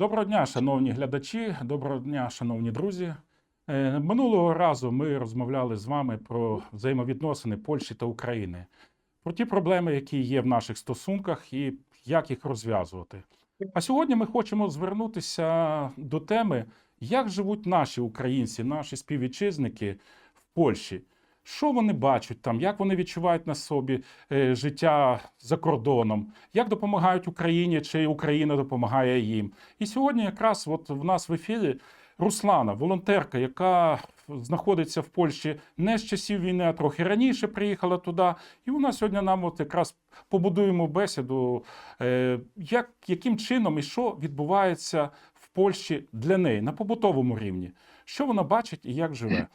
Доброго дня, шановні глядачі, доброго дня, шановні друзі. Е, Минулого разу ми розмовляли з вами про взаємовідносини Польщі та України, про ті проблеми, які є в наших стосунках, і як їх розв'язувати. А сьогодні ми хочемо звернутися до теми, як живуть наші українці, наші співвітчизники в Польщі. Що вони бачать там, як вони відчувають на собі е, життя за кордоном, як допомагають Україні, чи Україна допомагає їм. І сьогодні якраз от в нас в ефірі Руслана, волонтерка, яка знаходиться в Польщі не з часів війни, а трохи раніше приїхала туди. І вона сьогодні нам от якраз побудуємо бесіду, е, як, яким чином і що відбувається в Польщі для неї на побутовому рівні. Що вона бачить і як живе?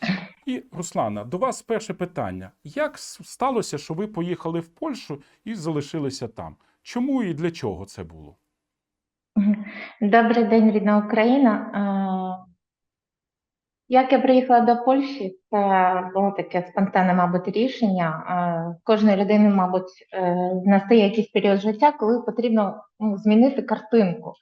І Руслана, до вас перше питання: як сталося, що ви поїхали в Польщу і залишилися там? Чому і для чого це було? Добрий день, рідна Україна. Як я приїхала до Польщі, це було таке спонтанне, мабуть, рішення. Кожної людини, мабуть, е, настає якийсь період життя, коли потрібно ну, змінити картинку.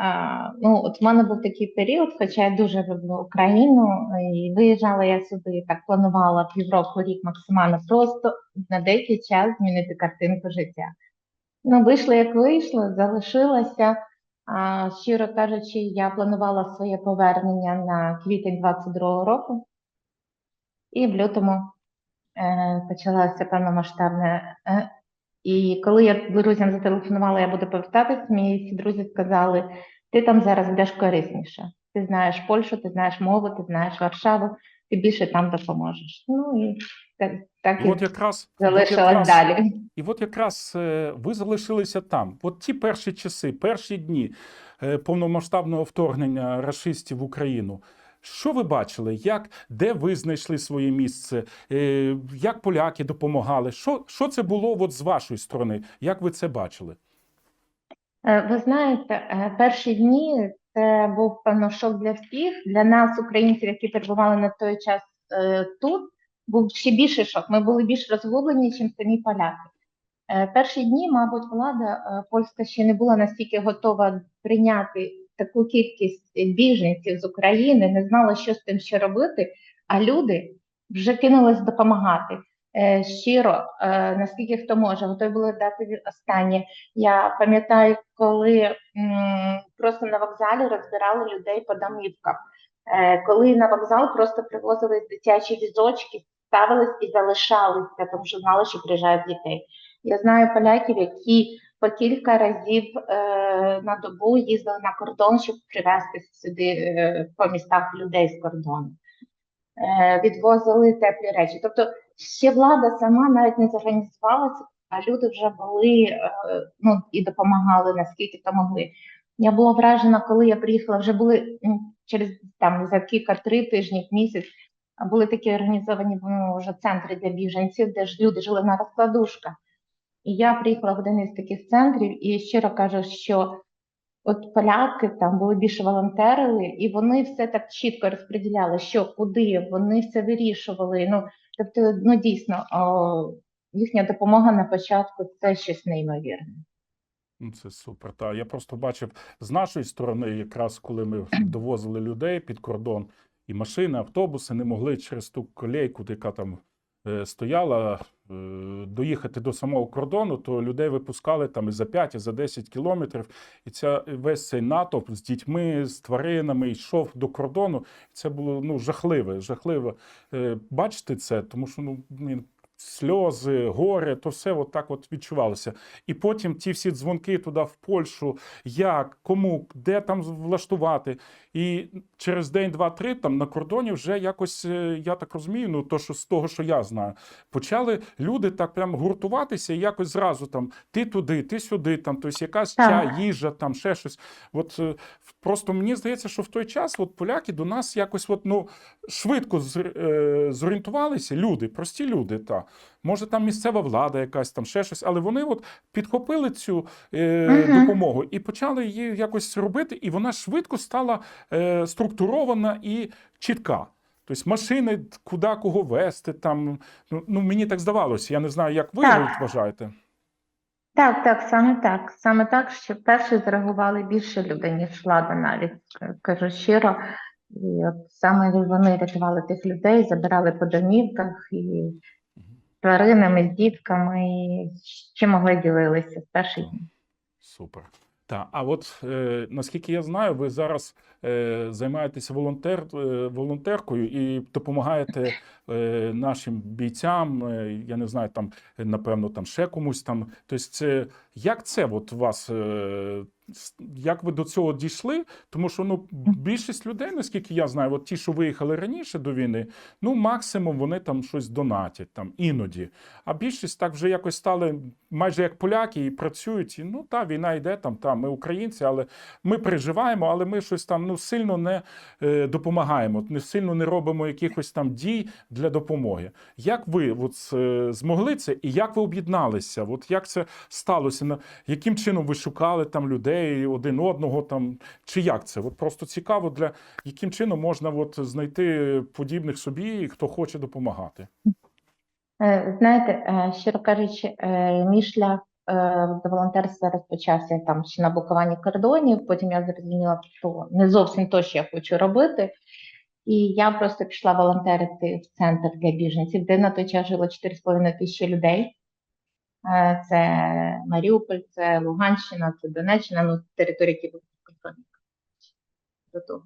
Е, Ну, от в мене був такий період, хоча я дуже люблю Україну, і виїжджала я сюди, так планувала півроку, рік максимально просто на деякий час змінити картинку життя. Ну, вийшло як вийшло, залишилася. А, щиро кажучи, я планувала своє повернення на квітень 22-го року, і в лютому е, почалося повномасштабне. І коли я друзям зателефонувала, я буду повертатись, всі друзі сказали: ти там зараз будеш корисніше. Ти знаєш Польщу, ти знаєш мову, ти знаєш Варшаву, ти більше там допоможеш. Ну і так, так І і от якраз, от якраз далі. І от якраз е, ви залишилися там. От ті перші часи, перші дні е, повномасштабного вторгнення рашистів в Україну. Що ви бачили? Як, де ви знайшли своє місце? Е, Як поляки допомагали? Що, що це було от з вашої сторони? Як ви це бачили? Е, Ви знаєте, е, перші дні це був певно шок для всіх. Для нас, українців, які перебували на той час тут, був ще більший шок. Ми були більш розгублені, ніж самі поляки. Перші дні, мабуть, влада польська ще не була настільки готова прийняти таку кількість біженців з України, не знала, що з тим ще робити, а люди вже кинулись допомагати. Е, Щиро, е, наскільки хто може, готові були дати останнє. Я пам'ятаю, коли просто на вокзалі розбирали людей по домівках. Е, коли на вокзал просто привозили дитячі візочки, ставились і залишалися, тому що знали, що приїжджають дітей. Я знаю поляків, які по кілька разів е, на добу їздили на кордон, щоб привезти сюди е, по містах людей з кордону. Е, відвозили теплі речі. Тобто ще влада сама навіть не зорганізувалася, а люди вже були е, ну, і допомагали наскільки то могли. Я була вражена, коли я приїхала, вже були через там за кілька три тижні, місяць. Були такі організовані ну, вже центри для біженців, де ж люди жили на розкладушках. І я приїхала в один із таких центрів, і щиро кажу, що от поляки там були більше волонтерили, і вони все так чітко розподіляли, що куди, вони все вирішували. Ну, тобто, ну дійсно, о, їхня допомога на початку це щось неймовірне. Ну, Це супер. Та я просто бачив з нашої сторони, якраз коли ми довозили людей під кордон, і машини, автобуси не могли через ту колейку, яка там е, стояла, доїхати до самого кордону, то людей випускали там і за 5, і за 10 кілометрів. І ця весь цей натовп з дітьми, з тваринами йшов до кордону. Це було ну жахливе, жахливо е, бачити це, тому що ну сльози, горе, то все от так от відчувалося. І потім ті всі дзвонки туди в Польщу, як, кому, де там влаштувати. І через день, два, три там на кордоні вже якось, е, я так розумію, ну то що з того, що я знаю, почали люди так прям гуртуватися і якось зразу там ти туди, ти сюди, там тобто якась чай, їжа, там ще щось. От е, просто мені здається, що в той час от поляки до нас якось от, ну, швидко е, зорієнтувалися. Люди, прості люди, та може там місцева влада, якась там ще щось, але вони от підхопили цю е, Мгм. допомогу і почали її якось робити, і вона швидко стала е, структурована і чітка. Тобто машини, куди кого вести, там ну, ну мені так здавалося. Я не знаю, як ви Так. вважаєте. Так, так, саме так. Саме так, що перші зреагували більше людей, ніж влада навіть, кажу щиро. І от саме вони рятували тих людей, забирали по домівках і тваринами, з дітками, і чим могли ділилися з перших днів. Супер. Так, а от е, наскільки я знаю, ви зараз е, займаєтеся волонтер, е, волонтеркою і допомагаєте е, нашим бійцям. Е, я не знаю, там напевно там ще комусь там. Тобто, це як це от у вас? Е, як ви до цього дійшли? Тому що ну більшість людей, наскільки я знаю, от ті, що виїхали раніше до війни, ну максимум вони там щось донатять там іноді. А більшість так вже якось стали майже як поляки і працюють. І, ну та війна йде там, та ми українці, але ми переживаємо, але ми щось там ну сильно не е, допомагаємо, не сильно не робимо якихось там дій для допомоги. Як ви от, е, змогли це, і як ви об'єдналися? От як це сталося? На яким чином ви шукали там людей один одного там? Чи як це? От просто цікаво для яким чином можна от знайти подібних собі, хто хоче допомагати. Е, Знаєте, е, щиро кажучи, е, мій шлях до волонтерства розпочався там ще на блокуванні кордонів. Потім я зрозуміла, що не зовсім то, що я хочу робити. І я просто пішла волонтерити в центр для біженців, де на той час жило 4,5 тисячі людей. Е, Це Маріуполь, це Луганщина, це Донеччина, ну території, які були до того.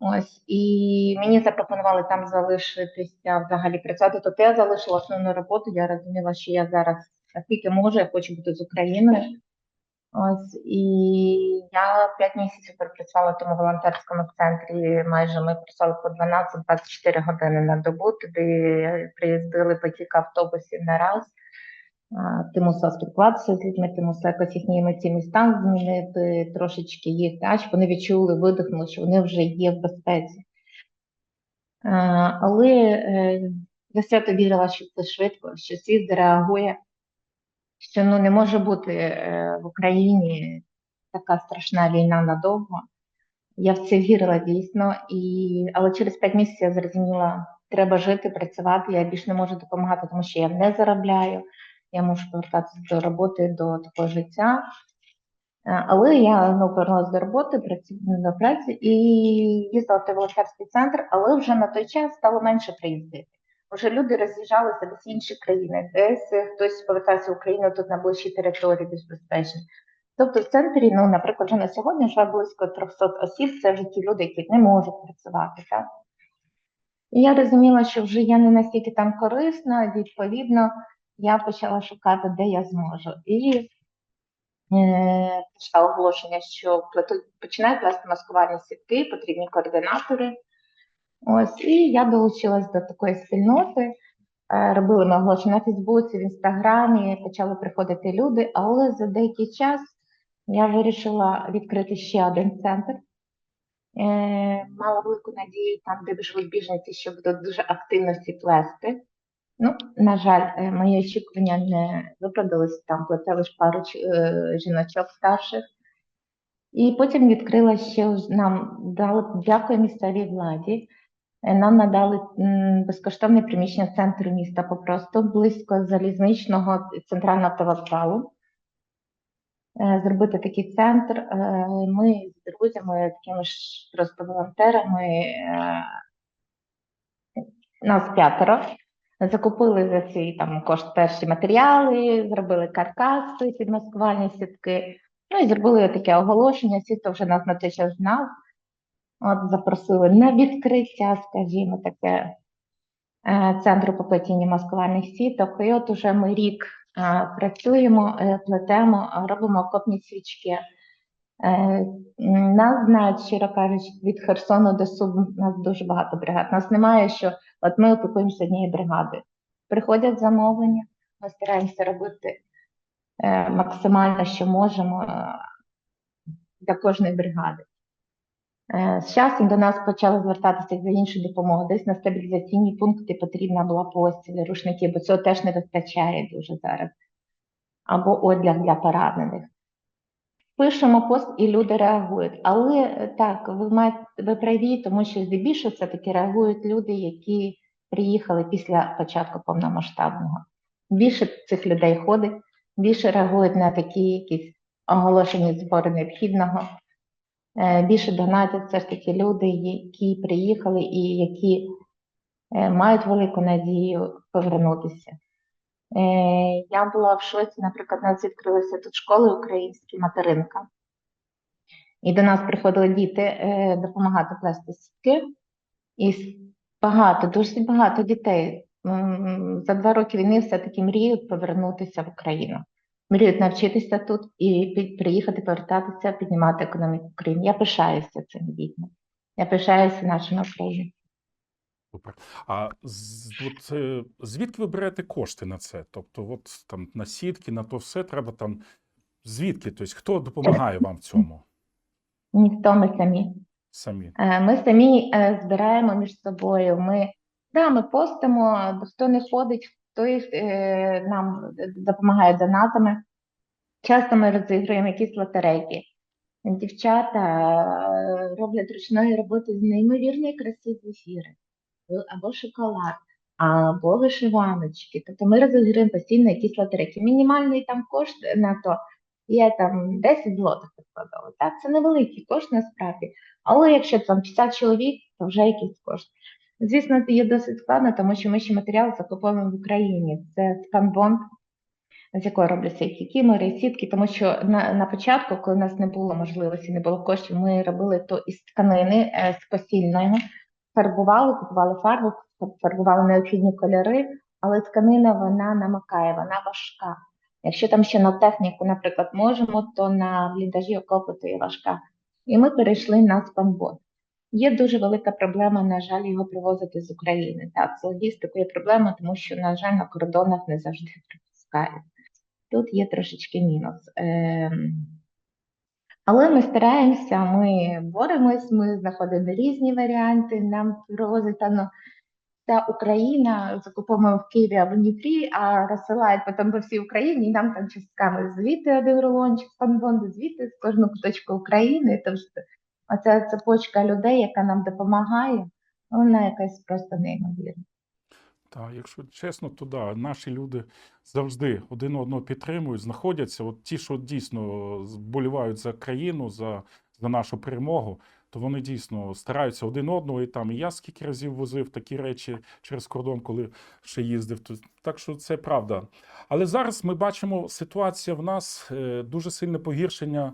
Ось і мені запропонували там залишитися взагалі працювати. Тобто я залишила основну роботу. Я розуміла, що я зараз наскільки можу, я хочу бути з Україною. Ось і я п'ять місяців пропрацювала в тому волонтерському центрі. Майже ми працювали по 12-24 години на добу. Туди приїздили потік автобусів на раз. Ти мусила спілкуватися з людьми, ти мусила якось їхній емоційний стан змінити, трошечки їх, так, щоб вони відчули, видихнули, що вони вже є в безпеці. Але е, я свято вірила, що це швидко, що світ зреагує, що ну, не може бути е, в Україні така страшна війна надовго. Я в це вірила дійсно, і... але через п'ять місяців я зрозуміла, треба жити, працювати. Я більше не можу допомагати, тому що я не заробляю. Я можу повертатися до роботи, до такого життя. Е, Але я ну, повернулася до роботи, працю... до праці і їздила в той волонтерський центр, але вже на той час стало менше приїздити. Вже люди роз'їжджалися десь в інші країни, десь хтось повертався в Україну тут на ближчій території, більш безпечні. Тобто в центрі, ну, наприклад, вже на сьогодні живе близько 300 осіб, це вже ті люди, які не можуть працювати. Так? І я розуміла, що вже я не настільки там корисна, відповідно, я почала шукати, де я зможу. І е, оголошення, що починають плести маскувальні сітки, потрібні координатори. Ось, і я долучилась до такої спільноти. Е, Робили ми оголошення на Фейсбуці, в Інстаграмі, почали приходити люди, але за деякий час я вирішила відкрити ще один центр. Е, Мала велику надію там, де живуть біженці, що будуть дуже активно всі плести. Ну, на жаль, е, мої очікування не виправдалися, там плете лише пару е, жіночок старших. І потім відкрила ще нам дали дякую місцевій владі. Е, Нам надали безкоштовне приміщення центру міста попросту близько залізничного центрального автовокзалу. Зробити такий центр. Ми з друзями, такими ж просто волонтерами, нас п'ятеро. Закупили за свій там кошт перші матеріали, зробили каркаси під маскувальні сітки. Ну і зробили таке оголошення. Хто вже нас на той час знав, от запросили на відкриття, скажімо, таке е, центру по плетінню маскувальних сіток. І от уже ми рік е, працюємо, е, плетемо, робимо окопні свічки. Нас знають, щиро кажучи, від Херсону до Сум нас дуже багато бригад. Нас немає, що от ми опікуємося однією бригадою. Приходять замовлення, ми стараємося робити е, максимально, що можемо е, для кожної бригади. Е, З часом до нас почали звертатися за іншою допомогою. Десь на стабілізаційні пункти потрібна була постіль, рушники, бо цього теж не вистачає дуже зараз. Або одяг для поранених. Пишемо пост і люди реагують. Але е, так, ви маєте ви праві, тому що здебільшого все-таки реагують люди, які приїхали після початку повномасштабного. Більше цих людей ходить, більше реагують на такі якісь оголошені збори необхідного, е, більше донатять все ж таки люди, які приїхали і які е, мають велику надію повернутися. Е, Я була в шоці, наприклад, у нас відкрилися тут школи українські, материнка. І до нас приходили діти е, допомагати плести сітки. І багато, дуже багато дітей за два роки війни все-таки мріють повернутися в Україну. Мріють навчитися тут і приїхати, повертатися, піднімати економіку України. Я пишаюся цим дітьми. Я пишаюся нашими українцями. Супер. А з, от, е, звідки ви берете кошти на це? Тобто, от там на сітки, на то все треба там. Звідки? Тобто, хто допомагає вам в цьому Ніхто ми самі. самі? Е, Ми самі е, збираємо між собою. Ми, да, ми постимо, хто не ходить, хто їх, е, нам допомагає донатами. Часто ми розігруємо якісь лотерейки. Дівчата роблять ручної роботи з неймовірної краси зефіри, або шоколад, або вишиваночки. Тобто ми розігруємо постійно якісь лотерейки. Мінімальний там кошт на то є там 10 злотих прикладово. Так, це невеликий кошт насправді. Але якщо там 50 чоловік, то вже якийсь кошт. Звісно, це є досить складно, тому що ми ще матеріал закуповуємо в Україні. Це спанбонд, з якої робляться і кікімори, сітки, тому що на, на початку, коли у нас не було можливості, не було коштів, ми робили то із тканини е, з посільного, фарбували, купували фарбу, фарбували необхідні кольори, але тканина вона намакає, вона важка. Якщо там ще на техніку, наприклад, можемо, то на бліндажі окопу то є важка. І ми перейшли на спанбот. Є дуже велика проблема, на жаль, його привозити з України. Так, з логістикою є проблема, тому що, на жаль, на кордонах не завжди пропускають. Тут є трошечки мінус. Ем, Але ми стараємося, ми боремось, ми знаходимо різні варіанти. Нам певно вся Україна, закуповуємо в Києві або Дніпрі, а розсилають потім по всій Україні, і нам там частками звідти один рулончик, панбонду, звідти з кожного куточку України. Тобто оця цепочка людей, яка нам допомагає, вона якась просто неймовірна. Так, якщо чесно, то да, наші люди завжди один одного підтримують, знаходяться. От ті, що дійсно вболівають за країну, за, за нашу перемогу, то вони дійсно стараються один одного. І там і я скільки разів возив такі речі через кордон, коли ще їздив. То, так що це правда. Але зараз ми бачимо ситуація в нас е, дуже сильне погіршення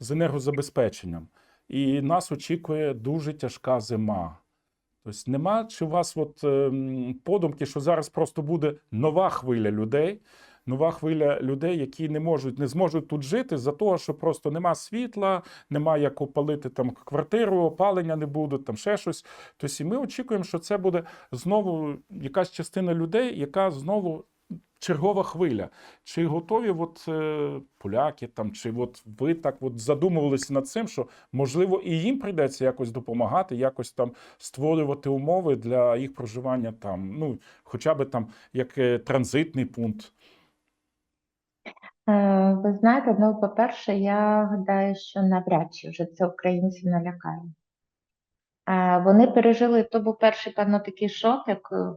з енергозабезпеченням. І нас очікує дуже тяжка зима. Тобто нема чи у вас от, ем, подумки, що зараз просто буде нова хвиля людей, нова хвиля людей, які не можуть, не зможуть тут жити за того, що просто нема світла, нема як опалити там квартиру, опалення не буде, там ще щось. Тобто і ми очікуємо, що це буде знову якась частина людей, яка знову чергова хвиля. Чи готові от, е, поляки там, чи от ви так от задумувалися над цим, що можливо і їм прийдеться якось допомагати, якось там створювати умови для їх проживання там, ну хоча б там як е, транзитний пункт. Е, Ви знаєте, ну, по-перше, я гадаю, що навряд чи вже це українців налякає. Е, Вони пережили, то був перший, певно, такий шок, як е,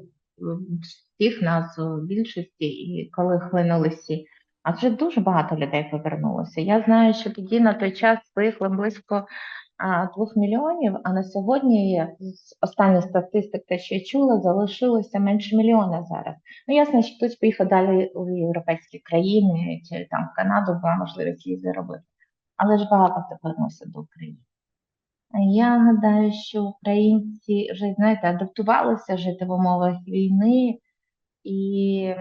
всіх нас у більшості, і коли хлинули всі. А вже дуже багато людей повернулося. Я знаю, що тоді на той час виїхало близько двох мільйонів, а на сьогодні з останніх статистик, те, що я чула, залишилося менше мільйона зараз. Ну, ясно, що хтось поїхав далі у європейські країни чи там в Канаду, була можливість її заробити. Але ж багато хто повернувся до України. Я гадаю, що українці вже, знаєте, адаптувалися жити в умовах війни, і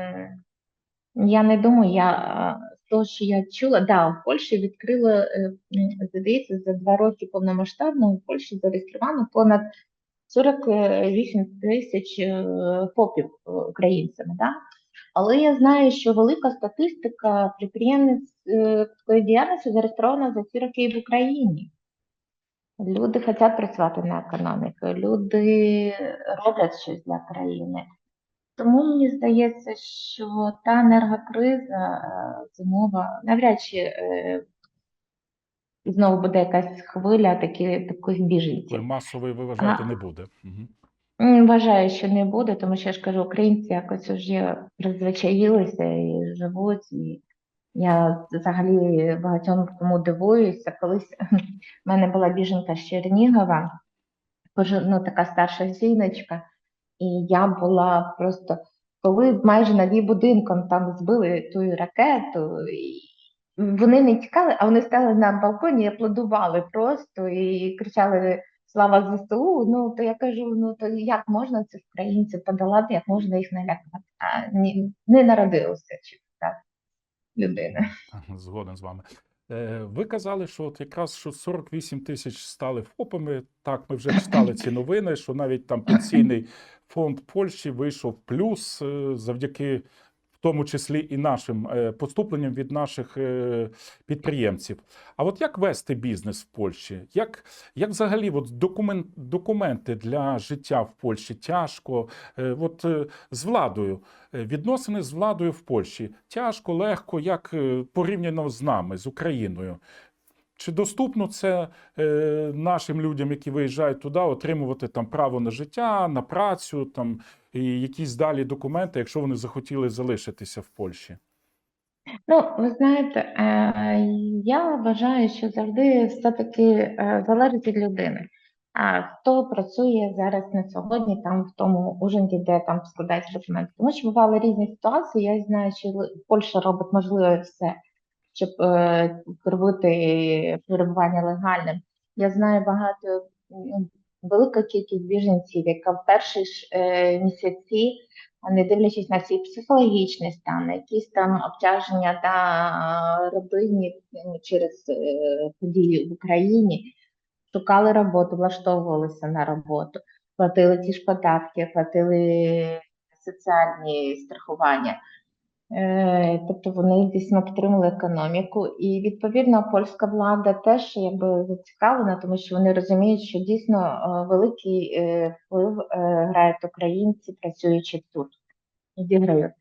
я не думаю, я е, того, що я чула, да, в Польщі відкрили, е, здається, за два роки повномасштабно в Польщі зареєстровано понад 48 тисяч е, ФОПів е, українцями. Да? Але я знаю, що велика статистика підприємницької діяльності зареєстрована за ці роки в Україні. Люди хочуть працювати на економіку, люди роблять щось для країни. Тому мені здається, що та енергокриза е, зимова навряд чи е, знову буде якась хвиля такі, таких біженців. Масової, ви вважаєте, А. не буде. Угу. Вважаю, що не буде, тому що я ж кажу, українці якось вже призвичаїлися і живуть, і Я взагалі багатьом тому дивуюся. Колись в мене була біженка з Чернігова, ну, така старша жіночка, і я була просто, коли майже над її будинком там збили ту ракету, і вони не тікали, а вони стали на балконі і аплодували просто і кричали Слава ЗСУ. Ну то я кажу: ну то як можна цих українців подолати, як можна їх налякати? А ні, не народилося людина. Згоден з вами. Е, Ви казали, що от якраз що 48 тисяч стали ФОПами. Так, ми вже читали ці новини, що навіть там пенсійний фонд Польщі вийшов плюс е, завдяки тому числі і нашим е, поступленням від наших е, підприємців. А от як вести бізнес в Польщі? Як, як взагалі от документ, документи для життя в Польщі тяжко? Е, От з владою, відносини з владою в Польщі тяжко, легко, як порівняно з нами, з Україною. Чи доступно це е, нашим людям, які виїжджають туди, отримувати там право на життя, на працю, там і якісь далі документи, якщо вони захотіли залишитися в Польщі? Ну, ви знаєте, е, я вважаю, що завжди все-таки е, залежить від людини. А хто працює зараз на сьогодні, там в тому ужинді, де там складають документи. Тому що бували різні ситуації. Я знаю, що Польща робить можливе все, щоб е, зробити перебування легальним. Я знаю багато м, велика кількість біженців, яка в перші ж е, місяці не дивлячись на свій психологічний стан, якісь там обтяження та родині через е, події в Україні, шукали роботу, влаштовувалися на роботу, платили ті ж податки, платили соціальні страхування. Е, Тобто вони дійсно підтримали економіку, і відповідно польська влада теж якби зацікавлена, тому що вони розуміють, що дійсно е, великий е, вплив грають українці, працюючи тут відіграють.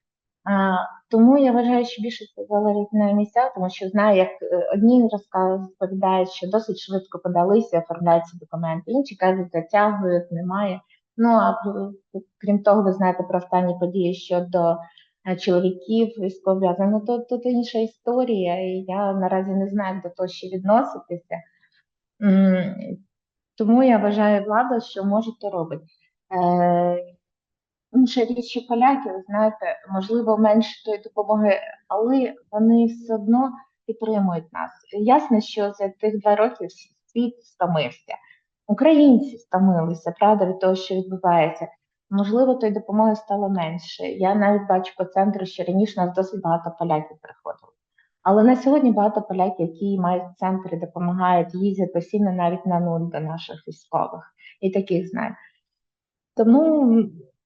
Тому я вважаю, що більше це залежить на місцях, тому що знаю, як одні розповідають, що досить швидко подалися, оформляються документи, інші кажуть, затягують, немає. Ну а крім того, ви знаєте про останні події щодо чоловіків військов'язаних, ну то тут інша історія, і я наразі не знаю, як до того ще відноситися. Тому я вважаю влада, що може то робить. Е, Інша річ, що поляки, ви знаєте, можливо, менше тої допомоги, але вони все одно підтримують нас. Ясно, що за тих два роки світ стомився. Українці стомилися, правда, від того, що відбувається. Можливо, тої допомоги стало менше. Я навіть бачу по центру, що раніше нас досить багато поляків приходило. Але на сьогодні багато поляків, які мають центри, допомагають, їздять постійно навіть на нуль до наших військових. І таких знаю. Тому,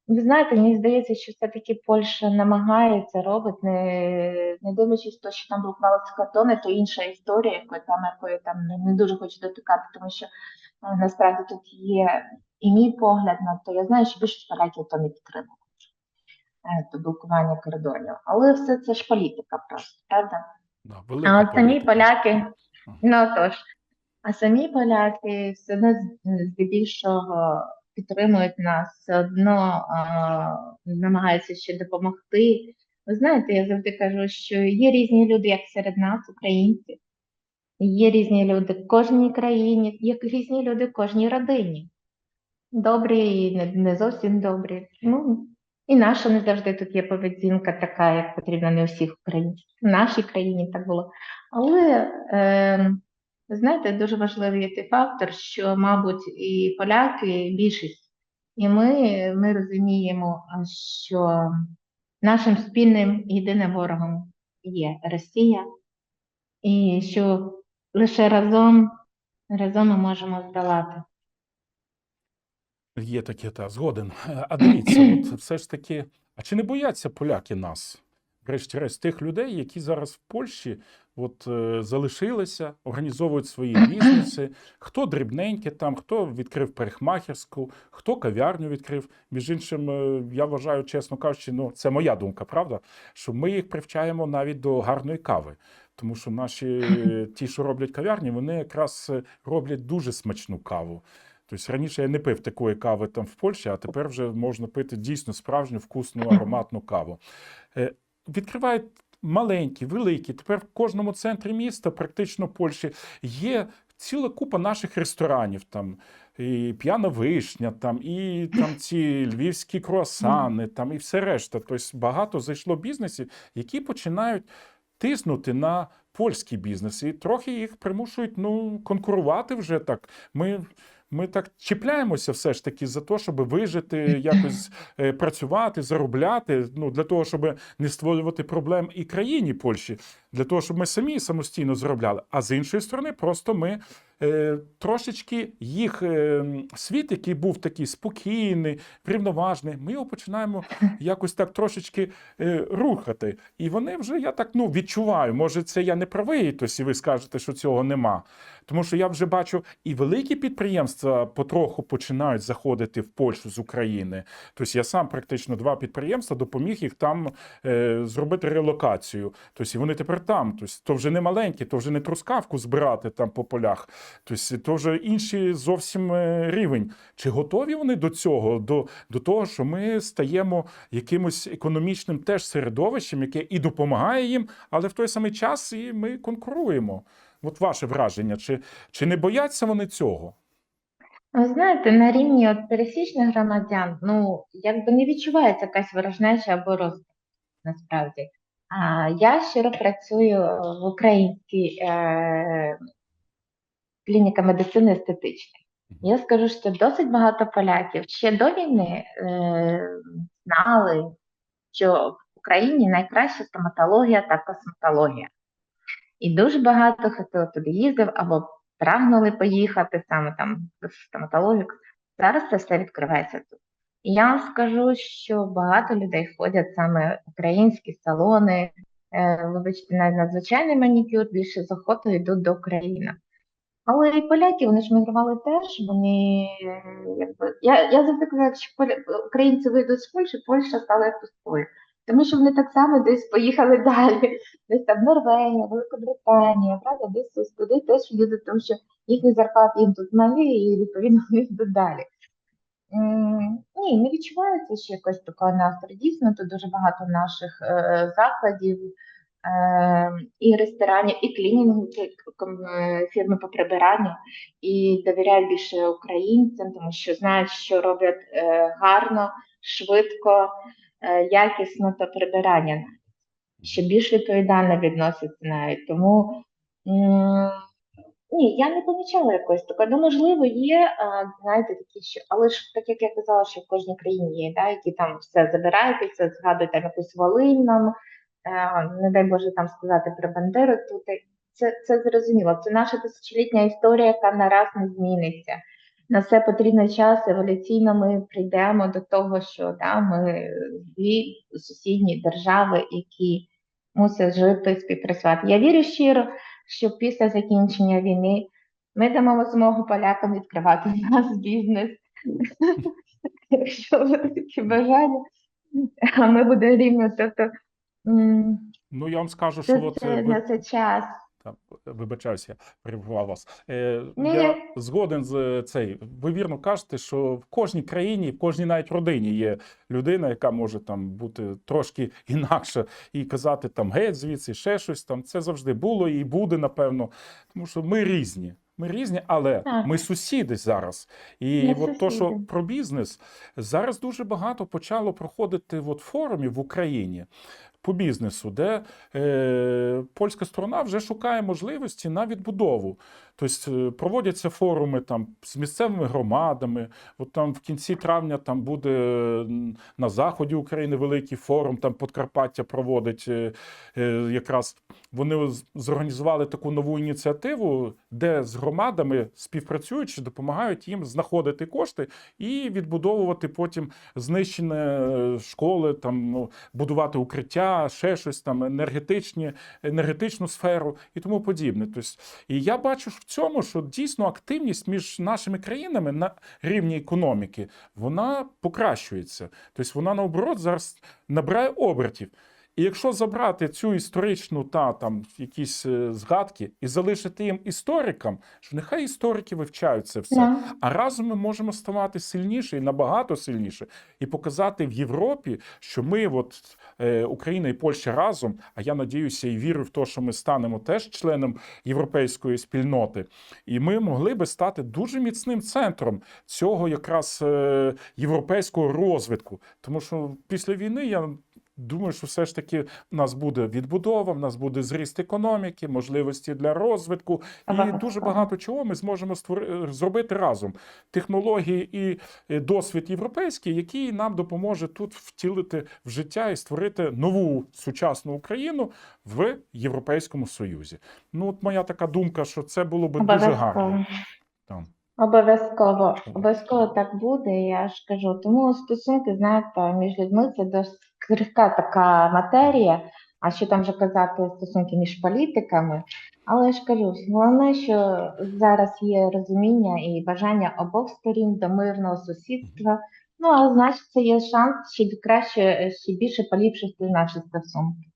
ви знаєте, мені здається, що все-таки Польща намагається, робить, не, не дивлячись то, що там блокувалися кордони, то інша історія, якої там, якої там не, не дуже хочу дотикати, тому що е, насправді тут є і мій погляд на то. Я знаю, що більшість поляків то не підтримує е, то блокування кордонів. Але все це ж політика просто, правда? Да, велика А от самі політика. поляки, ну тож, а самі поляки все одно здебільшого підтримують нас, все одно а, намагаються ще допомогти. Ви знаєте, я завжди кажу, що є різні люди, як серед нас, українців. Є різні люди в кожній країні, є різні люди в кожній родині. Добрі і не, не зовсім добрі. Ну, і наша не завжди тут є поведінка така, як потрібна не у всіх українців. В нашій країні так було. Але е, знаєте, дуже важливий є той фактор, що, мабуть, і поляки, і більшість, і ми, ми розуміємо, що нашим спільним єдиним ворогом є Росія, і що лише разом, разом ми можемо здолати. Є таке, та згоден. Е, А дивіться, от все ж таки, а чи не бояться поляки нас? Врешті-решт тих людей, які зараз в Польщі от, е, залишилися, організовують свої бізнеси, хто дрібненьке там, хто відкрив парикмахерську, хто кав'ярню відкрив. Між іншим, е, я вважаю, чесно кажучи, ну це моя думка, правда? Що ми їх привчаємо навіть до гарної кави. Тому що наші е, ті, що роблять кав'ярні, вони якраз е, роблять дуже смачну каву. Тобто раніше я не пив такої кави там в Польщі, а тепер вже можна пити дійсно справжню вкусну ароматну каву. Е, Відкривають маленькі, великі. Тепер в кожному центрі міста, практично Польщі, є ціла купа наших ресторанів. Там і п'яна вишня, там, і там ці львівські круасани, там, і все решта. Тобто багато зайшло бізнесів, які починають тиснути на польський бізнес, і трохи їх примушують ну, конкурувати вже так. Ми, ми так чіпляємося все ж таки за те, щоб вижити, якось е, працювати, заробляти. Ну, для того, щоб не створювати проблем і країні Польщі, для того, щоб ми самі самостійно заробляли. А з іншої сторони, просто ми трошечки їх е, світ, який був такий спокійний, врівноважний, ми його починаємо якось так трошечки е, рухати. І вони вже я так ну відчуваю. Може, це я не правий, тось і ви скажете, що цього нема. Тому що я вже бачу, і великі підприємства потроху починають заходити в Польщу з України. Тобто я сам практично два підприємства допоміг їх там е, зробити релокацію. Тобто і вони тепер там. Тобто, то вже не маленькі, то вже не трускавку збирати там по полях. Тобто, то вже інший зовсім е, рівень. Чи готові вони до цього, до, до того, що ми стаємо якимось економічним теж середовищем, яке і допомагає їм, але в той самий час і ми конкуруємо. От ваше враження, чи, чи не бояться вони цього? Ви знаєте, на рівні от пересічних громадян, ну, якби не відчувається якась ворожнеча або розвиток, насправді. А я щиро працюю в українській е, клініка медицини естетичної. Я скажу, що досить багато поляків ще до війни е, знали, що в Україні найкраща стоматологія та косметологія. І дуже багато хто туди їздив або прагнули поїхати саме там в стоматологію. Зараз це все відкривається тут. І я вам скажу, що багато людей ходять саме в українські салони, е, вибачте, навіть на звичайний манікюр більше з охотою йдуть до України. Але і поляки, вони ж мігрували теж, вони е, якби. Я, я завжди якщо поля- українці вийдуть з Польщі, Польща стала пустою. Тому що вони так само десь поїхали далі, десь там Норвегія, Великобританія, правда, десь туди теж їдуть, тому що їхні зарплати їм тут малі, і відповідно вони йдуть далі. Ні, не відчувається ще якось такого настрою. Дійсно, тут дуже багато наших е, закладів і ресторанів, і клінінгів, і е, фірми по прибиранню, і довіряють більше українцям, тому що знають, що роблять е, гарно, швидко, е, якісно та прибирання, що більш відповідально відносяться навіть. Тому ні, я не помічала якось такого. Ну, можливо, є, знаєте, такі, що, але ж так як я казала, що в кожній країні є, да, які там все забирають, все згадують там якусь Волинь нам, не дай Боже там сказати про Бандеру, тут це, це зрозуміло. Це наша тисячолітня історія, яка нараз не зміниться. На все потрібен час, еволюційно ми прийдемо до того, що да, ми дві сусідні держави, які мусять жити, співпрацювати. Я вірю щиро, що після закінчення війни ми дамо змогу полякам відкривати в нас бізнес. Якщо буде таке бажання, а ми будемо рівно. Тобто Ну, я вам скажу, що це, от це, ви, це час. Вибачаюся, перебував вас. Е, Ні, я згоден з е, цей. Ви вірно кажете, що в кожній країні, в кожній навіть родині є людина, яка може там бути трошки інакша і казати там геть звідси, ще щось там. Це завжди було і буде, напевно. Тому що ми різні. Ми різні, але Так. ми сусіди зараз. І Ми от то, що про бізнес зараз дуже багато почало проходити от форумів в Україні по бізнесу, де е, польська сторона вже шукає можливості на відбудову. Тобто е, проводяться форуми там з місцевими громадами. От там в кінці травня там буде на заході України великий форум, там Подкарпаття проводить е, е, якраз. Вони зорганізували таку нову ініціативу, де з громадами співпрацюючи, допомагають їм знаходити кошти і відбудовувати потім знищені школи, там ну, будувати укриття, ще щось там, енергетичні, енергетичну сферу і тому подібне. Тобто, і я бачу в цьому, що дійсно активність між нашими країнами на рівні економіки вона покращується. Тобто вона наоборот зараз набирає обертів. І якщо забрати цю історичну та там якісь е, згадки і залишити їм історикам, що нехай історики вивчають це все. Да. А разом ми можемо ставати сильніше і набагато сильніше, і показати в Європі, що ми, от е, Україна і Польща разом. А я надіюся і вірю в те, що ми станемо теж членом європейської спільноти, і ми могли би стати дуже міцним центром цього якраз е, європейського розвитку. Тому що після війни я. Думаю, що все ж таки в нас буде відбудова, в нас буде зріст економіки, можливості для розвитку, і Обов'язково. дуже багато чого ми зможемо створи- зробити разом. Технології і е, досвід європейський, який нам допоможе тут втілити в життя і створити нову сучасну Україну в Європейському Союзі. Ну, от моя така думка, що це було би дуже гарно. Там. Обов'язково, обов'язково так буде, я ж кажу. Тому стосунки, знаєте, між людьми це досить крихка така матерія. А що там вже казати стосунки між політиками? Але я ж кажу, головне, що зараз є розуміння і бажання обох сторін до мирного сусідства. Ну а значить, це є шанс ще краще, ще більше поліпшити наші стосунки.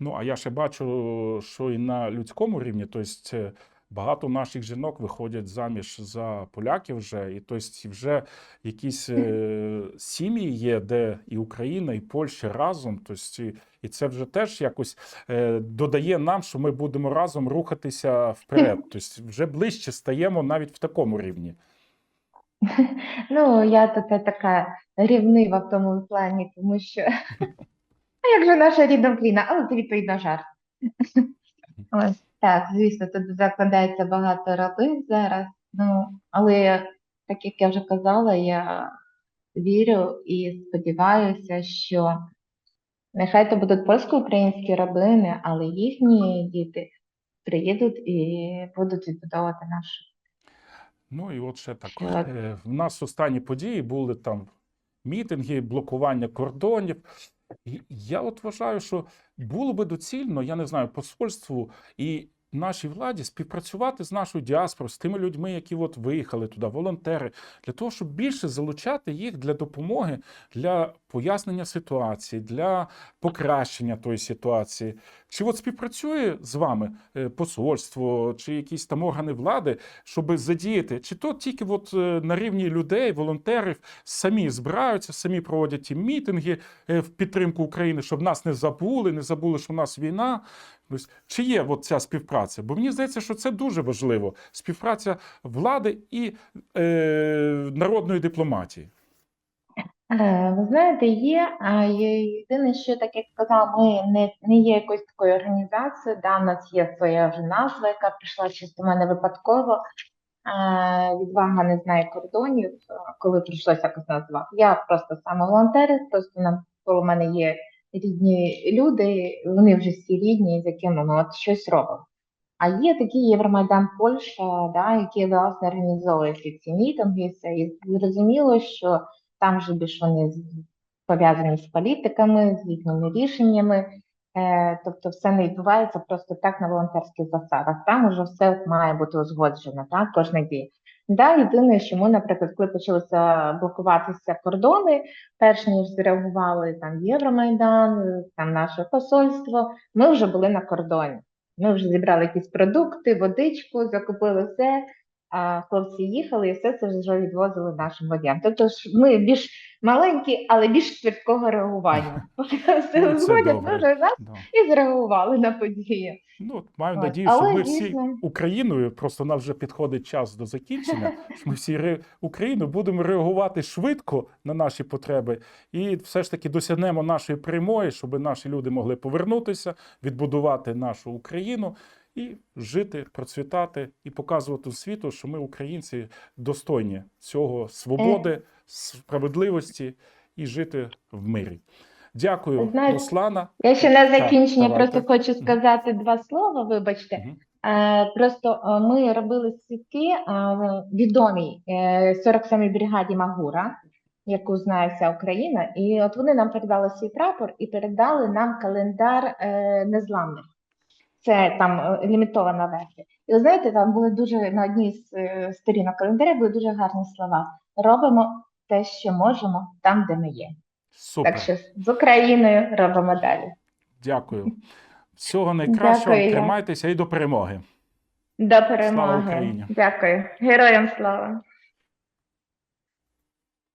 Ну, а я ще бачу, що і на людському рівні, тобто багато наших жінок виходять заміж за поляків вже, і тобто вже якісь е, сім'ї є, де і Україна, і Польща разом. Тобто, і, і це вже теж якось е, додає нам, що ми будемо разом рухатися вперед. Тобто вже ближче стаємо навіть в такому рівні. Ну, я тут така рівнива в тому плані, тому що а як же наша рідна Україна? Але це відповідно жарт. Так, звісно, тут закладається багато родин зараз. Ну, але так як я вже казала, я вірю і сподіваюся, що нехай то будуть польсько-українські родини, але їхні діти приїдуть і будуть відбудовувати нашу. Ну і от ще так. Так. е, В нас останні події були там мітинги, блокування кордонів. Я от вважаю, що було би доцільно, я не знаю, посольству і нашій владі співпрацювати з нашою діаспорою, з тими людьми, які от виїхали туди, волонтери, для того, щоб більше залучати їх для допомоги, для пояснення ситуації, для покращення тої ситуації. Чи от співпрацює з вами е, посольство, чи якісь там органи влади, щоб задіяти, чи то тільки от е, на рівні людей, волонтерів самі збираються, самі проводять ті мітинги е, в підтримку України, щоб нас не забули, не забули, що в нас війна. Чи є от ця співпраця? Бо мені здається, що це дуже важливо: співпраця влади і е, народної дипломатії. Е, Ви знаєте, є, а єдине, що так як сказала, ми не, не є якоюсь такою організацією, да, в нас є своя вже назва, яка прийшла чисто в мене випадково. Е, Відвага не знає кордонів, коли прийшлося якось назвати. Я просто саме волонтерить, просто нам коло мене є рідні люди, вони вже всі рідні, з якими ми от щось робимо. А є такий Євромайдан Польща, да, який власне організовує всі ці мітинги, і все. І зрозуміло, що там вже більш вони пов'язані з політиками, з їхніми рішеннями. Е, тобто все не відбувається просто так на волонтерських засадах. Там уже все має бути узгоджено, так, кожна дія. Да, єдине, що ми, наприклад, коли почалися блокуватися кордони, перш ніж зреагували там Євромайдан, там наше посольство, ми вже були на кордоні. Ми вже зібрали якісь продукти, водичку, закупили все. А хлопці їхали і все це вже відвозили нашим водіям. Тобто ж ми більш маленькі, але більш швидкого реагування. Все вже раз Да. і зреагували на події. Ну, маю надію, що ми всі Україною, просто нам вже підходить час до закінчення. Ми всі Україною будемо реагувати швидко на наші потреби, і все ж таки досягнемо нашої перемоги, щоб наші люди могли повернутися, відбудувати нашу Україну і жити, процвітати і показувати світу, що ми, українці, достойні цього свободи, справедливості і жити в мирі. Дякую, Знаєте, Руслана. Я ще на закінчення давайте. просто хочу сказати два слова, вибачте. Е, Просто е, ми робили сітки е, відомій е, 47-й бригаді Магура, яку знає вся Україна, і от вони нам передали свій прапор і передали нам календар незламних. Це там е, лімітована версія. І ви знаєте, там були дуже на одній з е, сторінок календаря були дуже гарні слова. Робимо те, що можемо, там, де ми є. Супер. Так що з Україною робимо далі. Дякую. Всього найкращого. Дякую. Тримайтеся і до перемоги. До перемоги. Україні! Дякую. Героям слава.